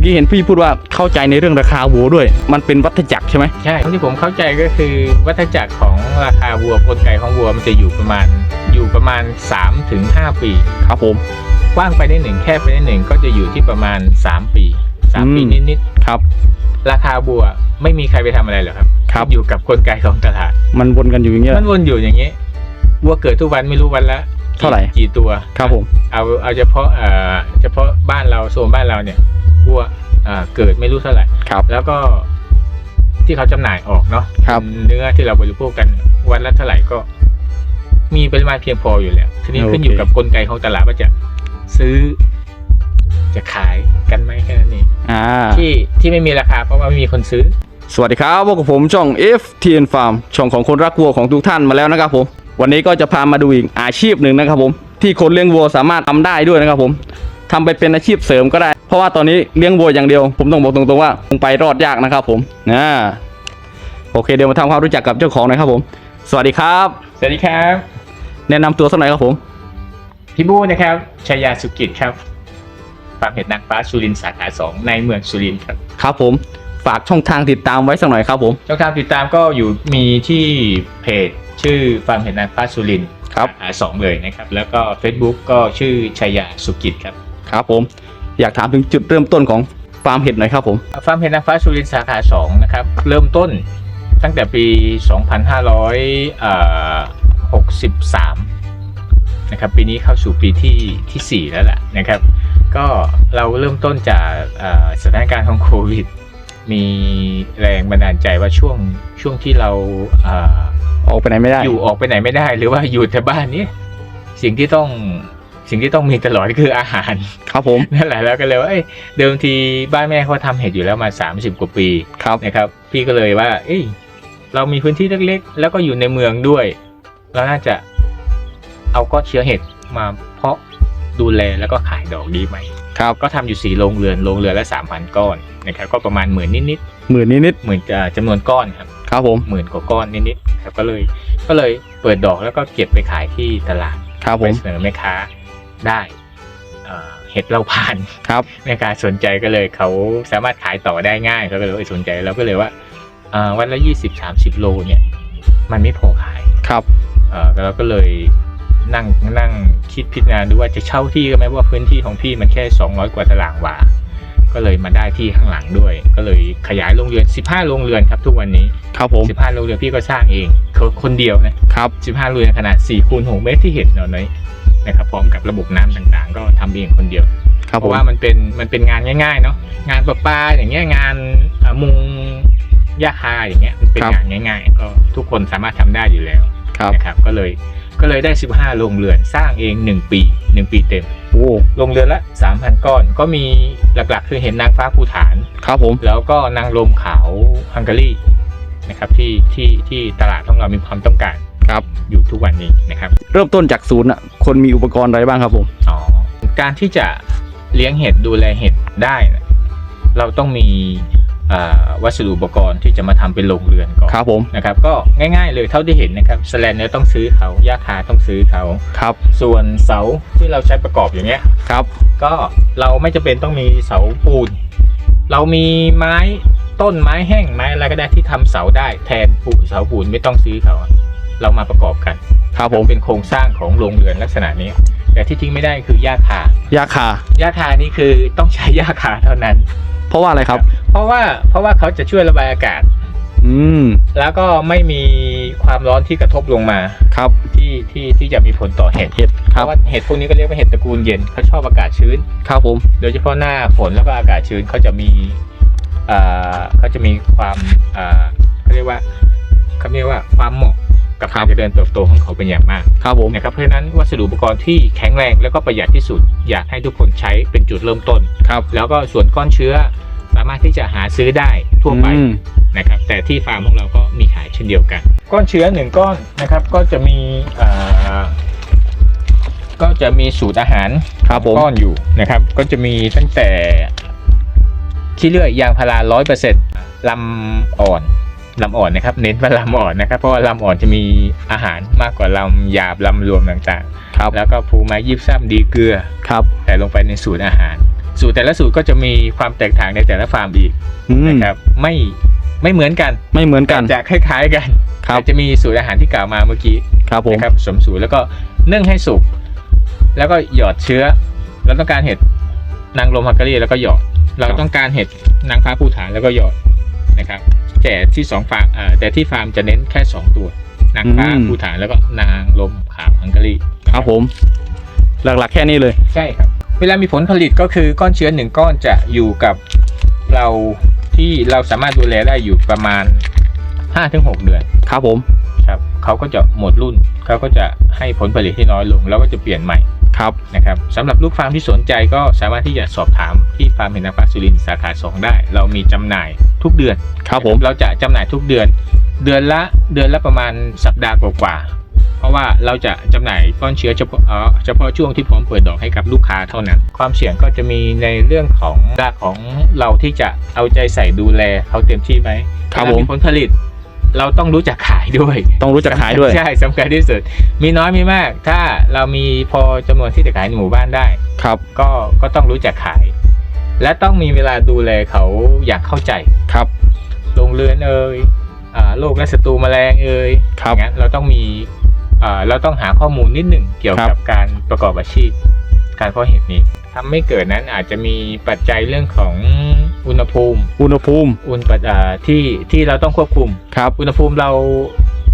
มื่อกี้เห็นพี่พูดว่าเข้าใจในเรื่องราคาวัวด้วย มันเป็นวัฏจักรใช่ไหมใช่ที่ผมเข้าใจก็คือวัฏจักรของราคาวัวกลไกของวัวมันจะอยู่ประมาณอยู่ประมาณ3ถึง5ปีครับผมกว้างไปได้หนึ่งแคบไปได้หนึ่งก็จะอยู่ที่ประมาณ 3 ปี 3 ปีอืมนิดครับๆราคาวัวไม่มีใครไปทำอะไรหรอกครับครับ อยู่กับกลไกของตลาด มันวนกันอยู่อย่างเงี้ยมันวนอยู่อย่างนี้วัวเกิดทุกวันไม่รู้วันละเท่าไหร่กี่ตัวครับผมเอาเอาเฉพาะเอ่อเฉพาะบ้านเราโซนบ้านเราเนี่ย วัวเอ่อเกิดไม่รู้เท่าไหร่ครับ แล้วก็ที่เขาจำหน่ายออกเนาะครับเนื้อที่เราบริโภคกันวันละเท่าไหร่ก็ มีปริมาณเพียงพออยู่แล้ว ทีนี้โอเคขึ้นอยู่กับกลไกของตลาดว่าจะซื้อ จะขายกันไหมแค่นั้นเองอ่าที่ที่ไม่มีราคาเพราะว่าไม่มีคนซื้อ สวัสดีครับพวกบผมช่อง FTN Farm ช่องของคนรักวัวของทุกท่านมาแล้วนะครับผม วันนี้ก็จะพามาดูอีกอาชีพหนึ่งนะครับผม ที่คนเลี้ยงวัวสามารถทำได้ด้วยนะครับผม ทำไปเป็นอาชีพเสริมก็ได้ เพราะว่าตอนนี้เลี้ยงวัวอย่างเดียว ผมต้องบอกตรงๆว่าคงไปรอดยากนะครับผมนะโอเคเดี๋ยวมาทำความรู้จักกับเจ้าของหน่อยครับผม สวัสดีครับ สวัสดีครับ แนะนำตัวสักหน่อยครับผม พี่บูนะครับชยาสุกิจครับฟาร์มเห็ดนางฟ้าสุรินทร์สาขาสองในเมืองสุรินทร์ครับ ครับผมฝากช่องทางติดตามไว้สักหน่อยครับผม ช่องทางติดตามก็อยู่มีที่เพจชื่อฟาร์มเห็ดนางฟ้าสุรินทร์ครับสาขาสองเลยนะครับ แล้วก็ Facebook ก็ชื่อชยาสุกิจครับ ครับผมอยากถามถึงจุดเริ่มต้นของฟาร์มเห็ดหน่อยครับผมฟาร์มเห็ดนางฟ้าสุรินทร์สาขาสองนะครับเริ่มต้นตั้งแต่ปี 2563 นะครับปีนี้เข้าสู่ปีที่ทีสี่4 แล้วแหละนะครับ ก็เราเริ่มต้นจากเอ่อสถานการณ์ของโควิด มีแรงบันดาลใจว่าช่วงช่วงที่เราเอ่อออกไปไหนไม่ได้ อยู่ออกไปไหนไม่ได้ หรือว่าอยู่แต่บ้านนี้ สิ่งที่ต้อง สิ่งที่ต้องมีตลอดก็คืออาหารครับผมนั่นแหละแล้วก็เลยว่าเอ้ยเดิมทีบ้านแม่เขาทำเห็ดอยู่แล้วมา 30 กว่าปีครับนะครับ พี่ก็เลยว่า เอ้ยเรามีพื้นที่เล็กๆ แล้วก็อยู่ในเมืองด้วย เราน่าจะเอาก้อนเชื้อเห็ดมาเพาะดูแลแล้วก็ขายดอกดีไหมครับก็ทำอยู่สี่โรงเรือนโรงเรือนละสามพันก้อนนะครับก็ประมาณหมื่นนิดหมื่นนิดๆหมื่นจำนวนก้อนครับๆครับผมหมื่นกว่าก้อนนิดๆครับก็เลยก็เลยเปิดดอกแล้วก็เก็บไปขายที่ตลาดครับผไปมเสนอแม่ค้า ได้เอ่อเห็ดเราผ่านครับแม่ค้าสนใจก็เลยเขาสามารถขายต่อได้ง่ายเขาก็เลยเออสนใจเราก็เลยว่าเอ่อวันละยี่สิบสามสิบโลเนี่ยมันไม่พอขายครับเออเราก็เลยนั่งนั่งคิดพิจารณาดูว่าจะเช่าที่ก็ไหมว่าพื้นที่ของพี่มันแค่สองร้อยกว่าตารางวาก็เลยมาได้ที่ข้างหลังด้วย ก็เลยขยายโรงเรือนสิบห้าโรงเรือนครับทุกวันนี้ ครับผมสิบห้าโรงเรือนพี่ก็สร้างเอง คนคนเดียวนะครับสิบห้าโรงเรือนขนาดสี่คูณหกเมตรที่เห็นเนาะนี้ นะครับพร้อมกับระบบน้ำต่างๆ ก็ทำเองคนเดียวครับเพผมราะว่ามันเป็นมันเป็นงานง่ายๆเนาะงานประปาอย่างเงี้ยงานเอ่อมุงหญ้าคาอย่างเงี้ยมันเป็นงานง่ายๆ ก็ทุกคนสามารถทำได้อยู่แล้วครับนะครับ ก็เลยก็เลยได้ 15 โรงเรือนสร้างเอง 1 ปี 1 ปีเต็มโอ้โรงเรือนละ 3,000 ก้อน ก็มีหลักๆ คือเห็นนางฟ้าภูฐาน ครับผม แล้วก็นางลมขาวฮังการีนะครับที่ที่ที่ตลาดของเรามีความต้องการ ครับอยู่ทุกวันนี้นะครับเริ่มต้นจากศูนย์อะคนมีอุปกรณ์อะไรบ้างครับผมอ๋อการที่จะเลี้ยงเห็ดดูแลเห็ดได้นะเราต้องมีอ่าวัสดุอุปกรณ์ที่จะมาทำเป็นโรงเรือนก่อนครับผมนะครับก็ง่ายๆเลยเท่าที่เห็นนะครับสแลนเนอร์ต้องซื้อเขาย่าคาต้องซื้อเขาครับ ส่วนเสาที่เราใช้ประกอบอย่างเงี้ยครับ ก็เราไม่จำเป็นต้องมีเสาปูน เรามีไม้ต้นไม้แห้งไม้อะไรก็ได้ที่ทำเสาได้แทนปูเสาปูนไม่ต้องซื้อเขา เรามาประกอบกันครับผมเป็นโครงสร้างของโรงเรือนลักษณะนี้ แต่ที่ทิ้งไม่ได้คือหญ้าคายาคาหญ้าคานี่คือต้องใช้หญ้าคาเท่านั้น เพราะว่าอะไรครับ เพราะว่าเพราะว่าเขาจะช่วยระบายอากาศ อืมแล้วก็ไม่มีความร้อนที่กระทบลงมาครับที่ที่ที่จะมีผลต่อเห็ดเห็ดเพครับราะว่าเห็ดพวกนี้ก็เรียกว่าเห็ดตระกูลเย็นเขาชอบอากาศชื้นครับผม โดยเฉพาะหน้าฝนแล้วก็อากาศชื้นเขาจะมีอ่าเขาจะมีความอ่าเขาเรียกว่าเขาเรียกว่าความเหมาะ กับการเจริญเติบโตของเขาเป็นอย่างมากครับผมนะครับเพราะฉะนั้นวัสดุอุปกรณ์ที่แข็งแรงแล้วก็ประหยัดที่สุด อยากให้ทุกคนใช้เป็นจุดเริ่มต้นครับแล้วก็ส่วนก้อนเชื้อสามารถที่จะหาซื้อได้ทั่วไปอืม นะครับแต่ที่ฟาร์มของเราก็มีขายเช่นเดียวกัน ก้อนเชื้อหนึ่งก้อนนะครับก็จะมีอ่าก็จะมีสูตรอาหาร ครับผม ก้อนอยู่นะครับ ก็จะมีตั้งแต่ขี้เลื่อยยางพาราร้อยเปอร์เซ็นต์ลำอ่อน ลำอ่อนนะครับ เน้นว่าลำอ่อนนะครับ เพราะว่าลำอ่อนจะมีอาหารมากกว่าลำหยาบลำรวมต่างครับๆ แล้วก็ภูไม้ยิบซ้ำดีเกลือครับใส่ลงไปในสูตรอาหาร สูตรแต่ละสูตรก็จะมีความแตกต่างในแต่ละฟาร์มอีกอืมนะครับไม่ไม่เหมือนกันไม่เหมือนกันแต่จะคล้ายๆกันครับแต่จะมีสูตรอาหารที่กล่าวมาเมื่อกี้ ครับผมนะครับผสมสูตรแล้วก็นึ่งให้สุกแล้วก็หยอดเชื้อ เราต้องการเห็ดนางลมฮังการีแล้วก็หยอด เราต้องการเห็ดนางฟ้าภูฐานแล้วก็หยอดนะครับ แต่ที่สองฟาร์มเอ่อแต่ที่ฟาร์มจะเน้นแค่สองตัวนางฟ้าอืมภูฐานแล้วก็นางลมขาวฮังการีครับผม หลักๆ แค่นี้เลยใช่ครับ เวลามีผลผลิตก็คือก้อนเชื้อหนึ่งก้อนจะอยู่กับเราที่เราสามารถดูแลได้อยู่ประมาณ5-6เดือนครับผมครับเขาก็จะหมดรุ่นเขาก็จะให้ผลผลิตที่น้อยลง แล้วก็จะเปลี่ยนใหม่ ครับนะครับสำหรับลูกฟาร์มที่สนใจก็สามารถที่จะสอบถามที่ฟาร์มเห็นนาฟ้าสุรินทร์สาขา 2 ได้ เรามีจำหน่ายทุกเดือนครับผมเราจะจำหน่ายทุกเดือน เดือนละเดือนละประมาณสัปดาห์กว่าๆเพราะว่าเราจะจำหน่ายก้อนเชื้อเฉพาะเอ่อเฉพาะช่วงที่พร้อมเปิดดอกให้กับลูกค้าเท่านั้น ความเสี่ยงก็จะมีในเรื่องของรากของเราที่จะเอาใจใส่ดูแลเขาเต็มที่ไหมครับเวลาผมมีผลผลิต เราต้องรู้จักขายด้วย ต้องรู้จักขายด้วย ใช่สำคัญที่สุด มีน้อยมีมาก ถ้าเรามีพอจำนวนที่จะขายในหมู่บ้านได้ ครับ ก็ก็ต้องรู้จักขาย และต้องมีเวลาดูแลเขาอย่างเข้าใจครับโรงเรือนเอ่ยอ่าโรคและศัตรูแมลงเอ่ยครับอย่างนั้นเราต้องมีอ่าเราต้องหาข้อมูลนิดหนึ่งเกี่ยวครักับบการประกอบอาชีพ การเพาะเห็ดนี้ ทำไม่เกิดนั้นอาจจะมีปัจจัยเรื่องของอุณหภูมิ อุณหภูมิ อุณปัจอ่าที่ที่เราต้องควบคุมครับ อุณหภูมิเรา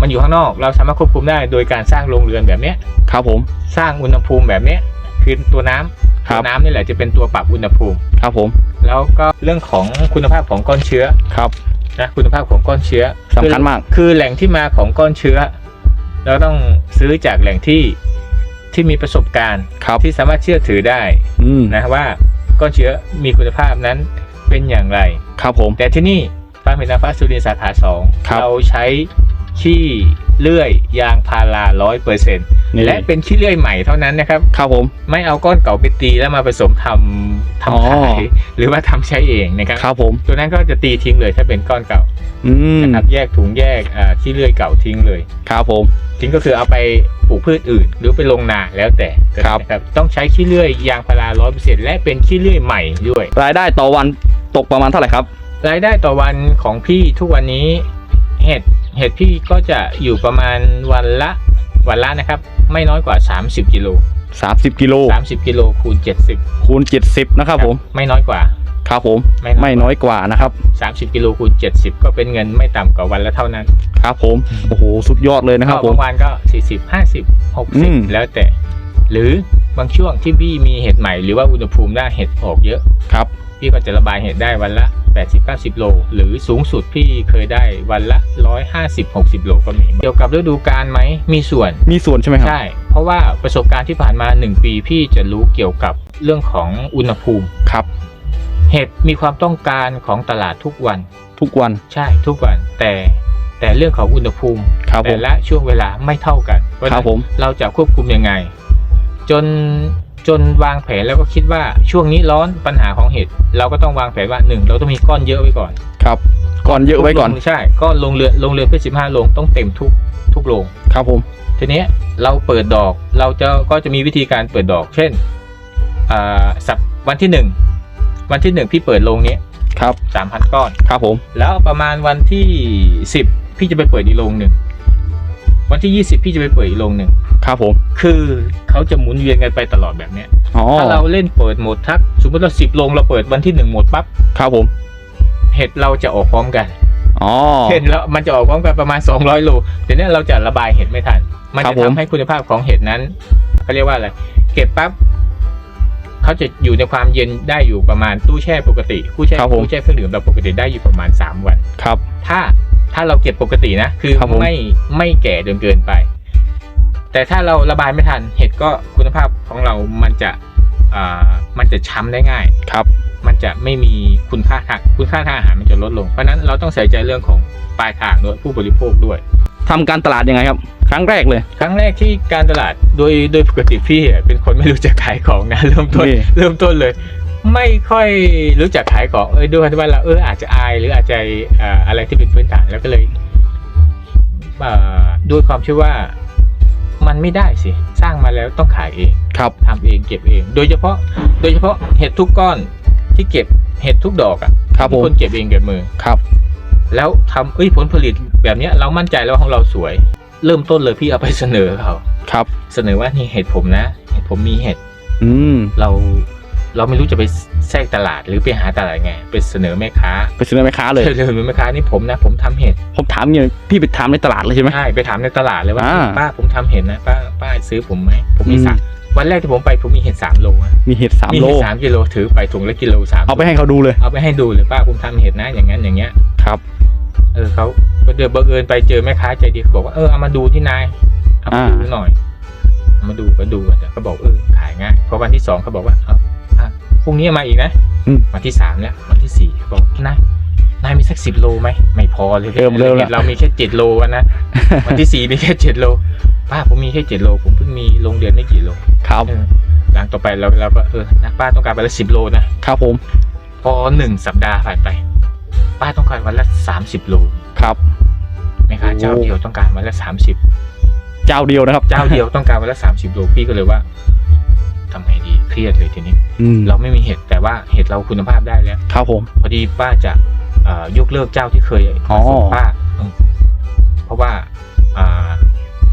มันอยู่ข้างนอก เราสามารถควบคุมได้โดยการสร้างโรงเรือนแบบเนี้ยครับผม สร้างอุณหภูมิแบบเนี้ยคือตัวน้ำครัตับวน้ำนี่แหละจะเป็นตัวปรับอุณหภูมิ ครับผม แล้วก็เรื่องของคุณภาพของก้อนเชื้อ ครับ นะ คุณภาพของก้อนเชื้อสำคัญมากอคือแหล่งที่มาของก้อนเชื้อ เราต้องซื้อจากแหล่งที่ ที่มีประสบการณ์ ครับที่สามารถเชื่อถือได้อืมนะว่าก้อนเชื้อมีคุณภาพนั้นเป็นอย่างไร ครับผม แต่ที่นี่ฟาร์มเห็ดนาฟ้าสุรินทร์สาขาสองครับ เราใช้ ขี้เลื่อยยางพาราร้อยเปอร์เซ็นต์นี่ และเป็นขี้เลื่อยใหม่เท่านั้นนะครับ ครับผม ไม่เอาก้อนเก่าไปตีแล้วมาผสมทำอ๋อทำขายหรือว่าทำใช้เองนะครับ ครับผม ตัวนั้นก็จะตีทิ้งเลยถ้าเป็นก้อนเก่าอืมนะครับแยกถุงแยกอ่าขี้เลื่อยเก่าทิ้งเลย ครับผม ทิ้งก็คือเอาไปปลูกพืชอื่น หรือไปลงนาแล้วแต่ครับ นะครับ ต้องใช้ขี้เลื่อยยางพาราร้อยเปอร์เซ็นต์และเป็นขี้เลื่อยใหม่ด้วย รายได้ต่อวันตกประมาณเท่าไหร่ครับ รายได้ต่อวันของพี่ทุกวันนี้ เห็ดเห็ดพี่ก็จะอยู่ประมาณวันละวันละนะครับ ไม่น้อยกว่า 30กิโล30กิโล30กิโลคูณ 70 คูณ 70 นะครับผม ไม่น้อยกว่า ครับผม ไม่น้อยไม่น้อยกว่านะครับ 30กิโลคูณ 70 ก็เป็นเงินไม่ต่ำกว่าวันละเท่านั้น ครับผม โอ้โห สุดยอดเลยนะครับก็ผมบางวันก็ 40 50อืม60 แล้วแต่ หรือบางช่วงที่พี่มีเห็ดใหม่หรือว่าอุณหภูมิได้เห็ดออกเยอะ ครับ พี่ก็จะระบายเห็ดได้วันละ 80-90 โล หรือสูงสุดพี่เคยได้วันละ 150-60 โลก็มี เกี่ยวกับฤดูกาลไหมมีส่วนมีส่วนใช่ไหมครับ ใช่ เพราะว่าประสบการณ์ที่ผ่านมา 1 ปีพี่จะรู้เกี่ยวกับเรื่องของอุณหภูมิครับ เห็ดมีความต้องการของตลาดทุกวัน ทุกวันใช่ทุกวันแต่แต่เรื่องของอุณหภูมิครับผแต่มละช่วงเวลาไม่เท่ากันเพาะฉะครันั้บนผมเราจะควบคุมยังไง จน จนวางแผนแล้วก็คิดว่าช่วงนี้ร้อนปัญหาของเห็ด เราก็ต้องวางแผนว่าหนึ่งเราต้องมีก้อนเยอะไว้ก่อน ครับก่อนเยอะไว้ก่อนใช่ก็ลงเรือลงเรือเพื่อสิบห้าลงต้องเต็มทุกทุกโรงครับผม ทีเนี้ยเราเปิดดอกเราจะก็จะมีวิธีการเปิดดอก เช่นอ่าสัปวันที่หนึ่งวันที่หนึ่งพี่เปิดโรงนี้ครับสามพันก้อนครับผม แล้วประมาณวันที่สิบพี่จะไปเปิดอีกโรงหนึ่ง วันที่ยี่สิบพี่จะไปเปิดอีกโรงหนึ่ง ครับผมคือเขาจะหมุนเวียนกันไปตลอดแบบเนี้ย อ๋อถ้าเราเล่นเปิดโหมดทัก สมมติเราสิบโรงเราเปิดวันที่หนึ่งโหมดปั๊บ ครับผม เห็ดเราจะออกพร้อมกัน อ๋อ เห็ดแล้วมันจะออกพร้อมกันประมาณ 200โลเดี๋ยวนี้เราจะระบายเห็ดไม่ทัน มันครัจะบผม ทำให้คุณภาพของเห็ดนั้นเขาเรียกว่าอะไร เก็บปั๊บเขาจะอยู่ในความเย็นได้อยู่ประมาณตู้แช่ปกติ ตู้แช่ครับผม ตู้แช่เครื่องดื่มเราปกติได้อยู่ประมาณ 3 วัน ครับ ถ้า ถ้าเราเก็บปกตินะ คือครับผม ไม่ไม่แก่จนเกินไป แต่ถ้าเราระบายไม่ทันเห็ดก็คุณภาพของเรามันจะอ่ามันจะช้ำได้ง่าย ครับ มันจะไม่มีคุณค่าทางคุณค่าทางอาหารมันจะลดลง เพราะฉะนั้นเราต้องใส่ใจเรื่องของปลายทางด้วยผู้บริโภคด้วย ทำการตลาดยังไงครับ ครั้งแรกเลย ครั้งแรกที่การตลาดโดยโดยปกติพี่อะเป็นคนไม่รู้จักขายของนะ เริ่มต้นนี่ เริ่มต้นเลย ไม่ค่อยรู้จักขายของเออด้วยที่ว่าเราเอออาจจะอายหรืออาจจะเอ่ออะไรที่เป็นพื้นฐานแล้วก็เลยเอ่อด้วยความที่ว่ามันไม่ได้สิ สร้างมาแล้วต้องขายเองครับทำเองเก็บเอง โดยเฉพาะ โดยเฉพาะเห็ดทุกก้อนที่เก็บเห็ดทุกดอกอะครับผมเป็นคนเก็บเองเก็บมือครับ แล้วทำเอ้ยผลผลิตแบบเนี้ย เรามั่นใจแล้วว่าของเราสวย เริ่มต้นเลยพี่เอาไปเสนอเขาครับ เสนอว่านี่เห็ดผมนะ เห็ดผมมีเห็ด อืมเรา เราไม่รู้จะไปแทรกตลาดหรือไปหาตลาดไงไปเสนอแม่ค้าไปซื้อแม่ค้าเลยเสนอแม่ค้านี่ผมนะ ผมทำเห็ดผมถามเงี้ยพี่ไปถามในตลาดเลยใช่ไหมใช่ไปถามในตลาดเลยว่าอ่า ป้าผมทำเห็ดนะป้าป้าซื้อผมไหมผมมีอืมสามวันแรกที่ผมไปผมมีเห็ดสามโลอะมีเห็ดสามมีโล เห็ดสามกิโลถือไปถุงละกิโลสามเอาไปให้เขาดูเลยเอาไปให้ดูเลยป้าผมทำเห็ดนะอย่างนั้นอย่างเงี้ย ครับ เออเขาก็เดือบังเอิญไปเจอแม่ค้าใจดีเขาบอกว่าเออเอามาดูที่นายเอามาดูอ่าหน่อยเอามาดูก็ดูแต่เขาบอกเออขายง่ายพอวันที่สองเขาบอกว่าเอาอะ พรุ่งนี้มาอีกนะอืม วันที่สามแล้ววันที่สี่เขาบอกนายนายมีสักสิบโลไหมไม่พอเลยเริ่มเริ่มแล้วเรามีแค่เจ็ดโลอะนะวันที่สี่มีแค่เจ็ดโลป้าผมมีแค่เจ็ดโลผมเพิ่งมีลงเดือนไม่กี่โลครับเออหลังต่อไปเราเราก็เออนะป้าต้องการวันละสิบโลนะ ครับผมพอหนึ่งสัปดาห์ผ่านไป ป้าต้องการวันละสามสิบโลครับ แม่ค้าเจ้าเดียวต้องการวันละสามสิบเจ้าเดียวนะครับ เจ้าเดียวต้องการวันละสามสิบโลพี่ก็เลยว่า ทำไงดีเครียดเลยทีนี้ อืมเราไม่มีเห็ดแต่ว่าเห็ดเราคุณภาพได้แล้ว ครับผม พอดีป้าจะเอ่อยกเลิกเจ้าที่เคยอ๋อมาส่งป้าอืมเพราะว่าอ่า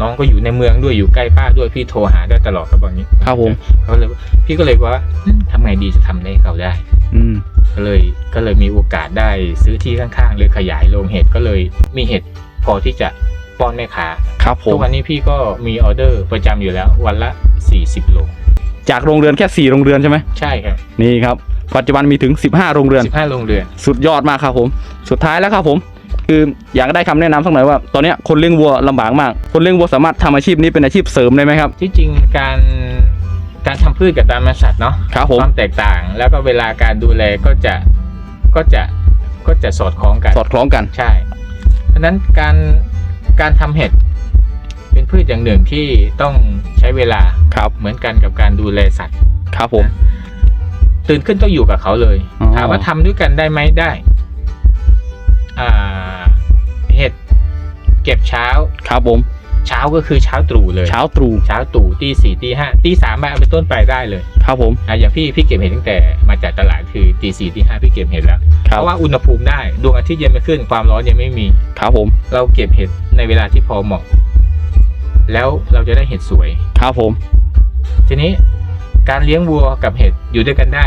น้องก็อยู่ในเมืองด้วยอยู่ใกล้ป้าด้วยพี่โทรหาได้ตลอดเขาบอกอย่างนี้ครับผม เขาเลยพี่ก็เลยว่าอืมทำไงดีจะทำได้ให้เขาได้ อืม ก็เลยก็เลยมีโอกาสได้ซื้อที่ข้างๆเลยขยายโรงเห็ดก็เลยมีเห็ดพอที่จะป้อนแม่ค้าครับผทุมกวันนี้พี่ก็มีออเดอร์ประจำอยู่แล้ว วันละ 40 โล จากโรงเรือนแค่สี่โรงเรือนใช่ไหมใช่ครับนี่ครับปัจจุบันมีถึง 15 โรงเรือน 15 โรงเรือน สุดยอดมากครับผม สุดท้ายแล้วครับผม คืออยากได้คำแนะนำสักหน่อยว่า ตอนเนี้ยคนเลี้ยงวัวลำบากมาก คนเลี้ยงวัวสามารถทำอาชีพนี้เป็นอาชีพเสริมได้ไหมครับ ที่จริงการการทำพืชกับการมาสัตว์เนาะครับผมความแตกต่าง แล้วก็เวลาการดูแลก็จะก็จะก็จะสอดคล้องกัน สอดคล้องกันใช่ เพราะฉะนั้นการการทำเห็ด เป็นพืชอย่างหนึ่งที่ต้องใช้เวลาครับเหมือนกันกับการดูแลสัตว์ ครับผม ตื่นขึ้นต้องอยู่กับเขาเลยอ๋อ ถามว่าทำด้วยกันได้ไหมได้อ่าเห็ดเก็บเช้า ครับผม เช้าก็คือเช้าตรู่เลย เช้าตรู่เช้าตรู่ตีสี่ตีห้าตีสามมาเป็นต้นไปได้เลยครับผม อะอย่างพี่พี่เก็บเห็ดตั้งแต่มาจากตลาดคือตีสี่ตีห้าพี่เก็บเห็ดแล้ว คเพรับ ราะว่าอุณหภูมิได้ดวงอาทิตย์ยังไม่ขึ้นความร้อนยังไม่มี ครับผม เราเก็บเห็ดในเวลาที่พอเหมาะ แล้วเราจะได้เห็ดสวย ครับผม ทีนี้การเลี้ยงวัวกับเห็ดอยู่ด้วยกันได้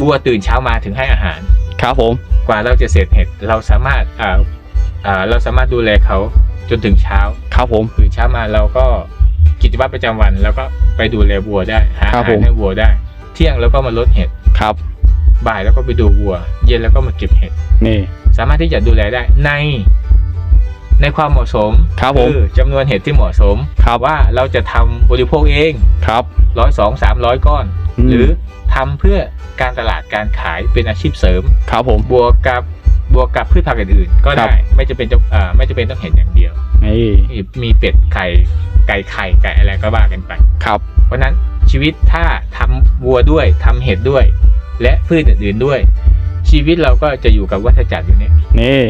วัวตื่นเช้ามาถึงให้อาหาร ครับผม กว่าเราจะเสร็จเห็ดเราสามารถอ่าอ่าเราสามารถดูแลเขาจนถึงเช้า ครับผมตื่นเช้ามาเราก็กิจวัตรประจำวัน แล้วก็ไปดูแลวัวได้หาครัอาบหาผรมให้วัวได้ เที่ยงแล้วก็มาลดเห็ด ครับ บ่ายแล้วก็ไปดูวัว เย็นแล้วก็มาเก็บเห็ด นี่ สามารถที่จะดูแลได้ใน ในความเหมาะสมครับผมอจำนวนเห็ดที่เหมาะสมครับว่าเราจะทำบริโภคเองครับร้อยสองสามร้อยก้อนอืมหรือทำเพื่อการตลาดการขายเป็นอาชีพเสริมครับผมบวกกับบวกกับพืชผักอื่นๆ ก็ครัได้บไม่จะเป็นจะอ่าไม่จะเป็นต้องเห็ดอย่างเดียวนี่มีมีเป็ดไข่ไก่ไข่ไก่อะไรก็ว่ากันไปครับเพราะฉะนั้นชีวิตถ้าทำวัวด้วยทำเห็ดด้วย และพืชอื่นๆด้วย ชีวิตเราก็จะอยู่กับวัฏจักรอยู่เนี่ยนี่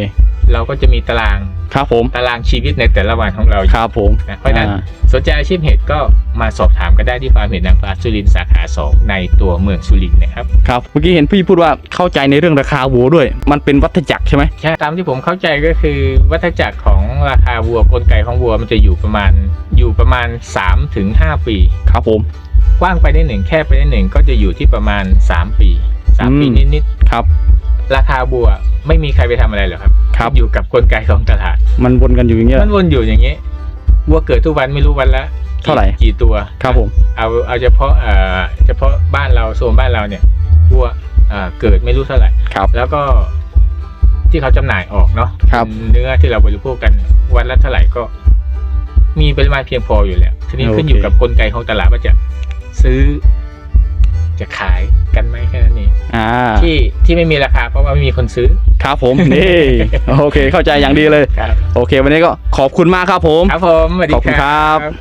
เราก็จะมีตารางครับผมตารางชีวิตในแต่ละวันของเราครับผมนะเพราะฉะนั้นอ่าสนใจอาชีพเห็ดก็มาสอบถามกันได้ที่ฟาร์มเห็ดนางฟ้าสุรินทร์สาขาสองในตัวเมืองสุรินทร์นะครับครับเมื่อกี้เห็นพี่พูดว่าเข้าใจในเรื่องราคาวัวด้วย มันเป็นวัฏจักรใช่ไหมใช่ตามที่ผมเข้าใจก็คือวัฏจักรของราคาวัวกลไกของวัวมันจะอยู่ประมาณอยู่ประมาณ3ถึง5ปี ครับผมกว้างไปได้หนึ่งแคบไปได้หนึ่งก็จะอยู่ที่ประมาณ 3 ปี 3ปีอืม นิดครับ ๆราคาวัวไม่มีใครไปทำอะไรหรอกครับครับ อยู่กับกลไกของตลาด มันวนกันอยู่อย่างเงี้ย มันวนอยู่อย่างนี้วัวเกิดทุกวันไม่รู้วันละเท่าไหร่ กี่ตัวครับผม เอาเอาเฉพาะเอ่อเฉพาะบ้านเราโซนบ้านเราเนี่ยวัวเอ่อเกิดไม่รู้เท่าไหร่ ครับ แล้วก็ที่เขาจำหน่ายออกเนาะครับ เนื้อที่เราบริโภคกันวันละเท่าไหร่ก็ มีปริมาณเพียงพออยู่แล้ว ทีนี้โอเค ขึ้นอยู่กับกลไกของตลาดว่าจะซื้อ จะขายกันไหมแค่นั้นเองอ่าที่ที่ไม่มีราคาเพราะว่าไม่มีคนซื้อ ครับผมนี่โอเคเข้าใจอย่างดีเลยครับโอเค วันนี้ก็ขอบคุณมากครับผม ครับผมสวัสดีขอบคุณครับครับ